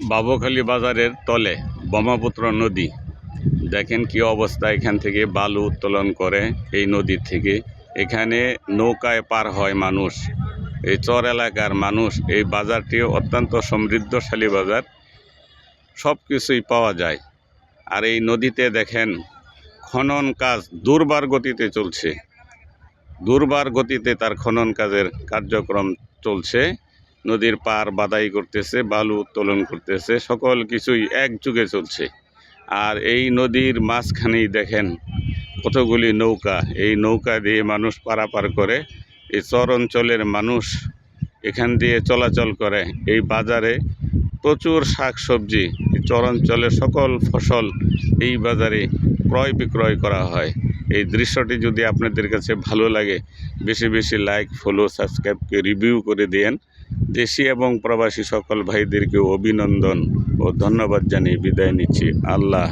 বাবুখালী বাজারের তলে ব্রহ্মপুত্র নদী। দেখেন কি অবস্থা, এখান থেকে বালু উত্তোলন করে এই নদীর থেকে। এখানে নৌকায় পার হয় মানুষ, এই চর এলাকার মানুষ। এই বাজারটি অত্যন্ত সমৃদ্ধশালী বাজার সব কিছুই পাওয়া যায়। আর এই নদীতে দেখেন, খনন কাজ দুর্বার গতিতে চলছে। দুর্বার গতিতে তার খনন কাজের কার্যক্রম চলছে। নদীর পার বাদাই করতেছে, বালু উত্তোলন করতেছে, সকল কিছুই একযুগে চলছে। আর এই নদীর মাঝখানেই দেখেন কতগুলি নৌকা। এই নৌকা দিয়ে মানুষ পারাপার করে, এই চর অঞ্চলের মানুষ এখান দিয়ে চলাচল করে। এই বাজারে প্রচুর শাক সবজি এই চর অঞ্চলের সকল ফসল এই বাজারে ক্রয় বিক্রয় করা হয়। এই দৃশ্যটি যদি আপনাদের কাছে ভালো লাগে, বেশি বেশি লাইক, ফলো, সাবস্ক্রাইবকে রিভিউ করে দেন দেশি এবং প্রবাসী সকল ভাইদেরকে অভিনন্দন ও ধন্যবাদ জানিয়ে বিদায় নিচ্ছি। আল্লাহ